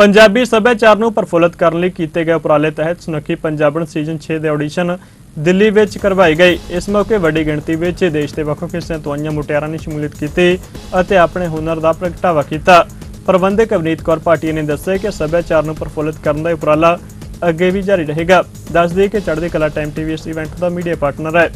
ਪੰਜਾਬੀ ਸੱਭਿਆਚਾਰ ਨੂੰ ਪ੍ਰਫੁੱਲਤ ਕਰਨ ਲਈ ਕੀਤੇ ਗਏ ਉਪਰਾਲੇ ਤਹਿਤ ਸੁਨੱਖੀ ਪੰਜਾਬਣ ਸੀਜ਼ਨ 6 ਦੇ ਆਡੀਸ਼ਨ ਦਿੱਲੀ ਵਿੱਚ ਕਰਵਾਈ ਗਈ ਇਸ ਮੌਕੇ ਵੱਡੀ ਗਿਣਤੀ ਵਿੱਚ ਦੇਸ਼ ਦੇ ਵੱਖ-ਵੱਖ ਹਿੱਸਿਆਂ ਤੋਂ ਆਈਆਂ ਮੁਟਿਆਰਾਂ ਨੇ ਸ਼ਮੂਲੀਅਤ ਕੀਤੀ ਅਤੇ ਆਪਣੇ ਹੁਨਰ ਦਾ ਪ੍ਰਗਟਾਵਾ ਕੀਤਾ। ਪ੍ਰਬੰਧਕ ਅਵਨੀਤ ਕੌਰ ਭਾਟੀਆ ਨੇ ਦੱਸਿਆ ਕਿ ਸੱਭਿਆਚਾਰ ਨੂੰ ਪ੍ਰਫੁੱਲਤ ਕਰਨ ਦਾ ਉਪਰਾਲਾ ਅੱਗੇ ਵੀ ਜਾਰੀ ਰਹੇਗਾ। ਦੱਸ ਦਈਏ ਕਿ ਚੜ੍ਹਦੀ ਕਲਾ ਟਾਈਮ ਟੀਵੀ ਇਸ ਇਵੈਂਟ ਦਾ ਮੀਡੀਆ ਪਾਰਟਨਰ ਹੈ।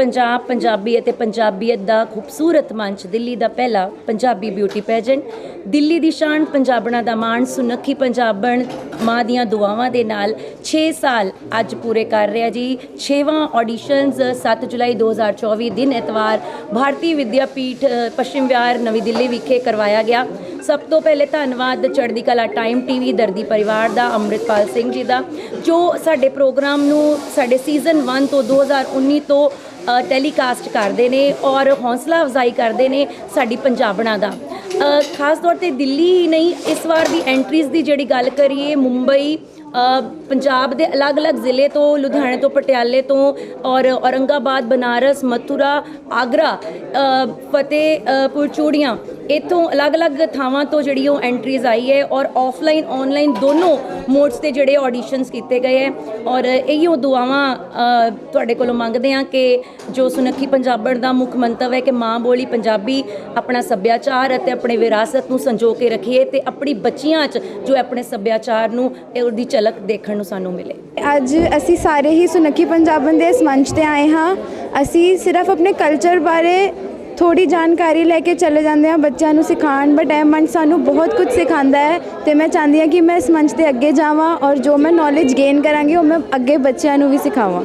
ਪੰਜਾਬ, ਪੰਜਾਬੀ ਅਤੇ ਪੰਜਾਬੀਅਤ ਦਾ ਖੂਬਸੂਰਤ ਮੰਚ ਦਿੱਲੀ ਦਾ ਪਹਿਲਾ ਪੰਜਾਬੀ ਬਿਊਟੀ ਪੈਜੈਂਟ ਦਿੱਲੀ ਦੀ ਸ਼ਾਨ ਪੰਜਾਬਣਾ ਦਾ ਮਾਣ ਸੁਨੱਖੀ ਪੰਜਾਬਣ ਮਾਂ ਦੀਆਂ ਦੁਆਵਾਂ ਦੇ ਨਾਲ 6 ਸਾਲ ਅੱਜ ਪੂਰੇ ਕਰ ਰਿਹਾ ਜੀ। 6ਵਾਂ ਆਡੀਸ਼ਨਸ 7 ਜੁਲਾਈ 2024 ਦਿਨ ਐਤਵਾਰ ਭਾਰਤੀ ਵਿਦਿਆਪੀਠ ਪੀਠ ਪੱਛਮ ਵਿਹਾਰ, ਨਵੀਂ ਦਿੱਲੀ ਵਿਖੇ ਕਰਵਾਇਆ ਗਿਆ। ਸਭ ਤੋਂ ਪਹਿਲੇ ਧੰਨਵਾਦ ਚੜ੍ਹਦੀ ਕਲਾ ਟਾਈਮ ਟੀਵੀ ਦਰਦੀ ਪਰਿਵਾਰ ਦਾ, ਅੰਮ੍ਰਿਤਪਾਲ ਸਿੰਘ ਜੀ ਦਾ, ਜੋ ਸਾਡੇ ਪ੍ਰੋਗਰਾਮ ਨੂੰ ਸਾਡੇ ਸੀਜ਼ਨ 1 ਤੋਂ 2019 ਤੋਂ ਟੈਲੀਕਾਸਟ ਕਰਦੇ ਨੇ ਔਰ ਹੌਸਲਾ ਅਫਜ਼ਾਈ ਕਰਦੇ ਨੇ ਸਾਡੀ ਪੰਜਾਬਣਾ ਦਾ। ਖਾਸ ਤੌਰ ਤੇ ਦਿੱਲੀ ਹੀ ਨਹੀਂ, ਇਸ ਵਾਰ ਦੀ ਐਂਟਰੀਜ਼ ਦੀ ਜਿਹੜੀ ਗੱਲ ਕਰੀਏ, ਮੁੰਬਈ ਪੰਜਾਬ ਦੇ ਅਲੱਗ-ਅਲੱਗ ਜ਼ਿਲ੍ਹੇ ਤੋਂ ਲੁਧਿਆਣੇ ਤੋਂ ਪਟਿਆਲੇ ਤੋਂ ਔਰ ਔਰੰਗਾਬਾਦ ਬਨਾਰਸ ਮਥੁਰਾ ਆਗਰਾ ਅ, ਫਤਿਹਪੁਰ ਚੂੜੀਆਂ ਇਥੋਂ ਅਲੱਗ-ਅਲੱਗ ਥਾਵਾਂ ਤੋਂ ਜਿਹੜੀ ਉਹ ਐਂਟਰੀਜ਼ ਆਈ ਹੈ ਔਰ ਆਫਲਾਈਨ ਆਨਲਾਈਨ ਦੋਨੋਂ ਮੋਡਸ ਤੇ ਜਿਹੜੇ ਆਡੀਸ਼ਨਸ ਕੀਤੇ ਗਏ ਹੈ ਔਰ ਇਹੀਓ ਦੁਆਵਾਂ ਤੁਹਾਡੇ ਕੋਲੋਂ ਮੰਗਦੇ ਹਾਂ ਕਿ ਜੋ ਸੁਨੱਖੀ ਪੰਜਾਬਣ ਦਾ ਮੁੱਖ ਮੰਤਵ ਹੈ ਕਿ ਮਾਂ ਬੋਲੀ ਪੰਜਾਬੀ ਆਪਣਾ ਸੱਭਿਆਚਾਰ ਅਤੇ ਆਪਣੇ ਵਿਰਾਸਤ ਨੂੰ ਸੰਜੋ ਕੇ ਰੱਖੀਏ ਤੇ ਆਪਣੀ ਬੱਚੀਆਂ 'ਚ ਜੋ ਆਪਣੇ ਸੱਭਿਆਚਾਰ ਨੂੰ ਇਹ ਉਹਦੀ ਝਲਕ ਦੇਖਣ ਨੂੰ ਸਾਨੂੰ ਮਿਲੇ। ਅੱਜ ਅਸੀਂ ਸਾਰੇ ਹੀ ਸੁਨੱਖੀ ਪੰਜਾਬਨ ਦੇ ਇਸ ਮੰਚ ਤੇ ਆਏ ਹਾਂ। ਅਸੀਂ ਸਿਰਫ ਆਪਣੇ ਕਲਚਰ ਬਾਰੇ ਥੋੜੀ ਜਾਣਕਾਰੀ ਲੈ ਕੇ ਚਲੇ ਜਾਂਦੇ ਹਾਂ ਬੱਚਿਆਂ ਨੂੰ ਸਿਖਾਉਣ ਬਟ ਇਹ ਮੰਚ ਸਾਨੂੰ ਬਹੁਤ ਕੁਝ ਸਿਖਾਉਂਦਾ ਹੈ ਤੇ ਮੈਂ ਚਾਹੁੰਦੀ ਹਾਂ ਕਿ ਮੈਂ ਇਸ ਮੰਚ ਤੇ ਅੱਗੇ ਜਾਵਾਂ ਔਰ ਜੋ ਮੈਂ ਨੌਲੇਜ ਗੇਨ ਕਰਾਂਗੀ, ਉਹ ਮੈਂ ਅੱਗੇ ਬੱਚਿਆਂ ਨੂੰ ਵੀ ਸਿਖਾਵਾਂ।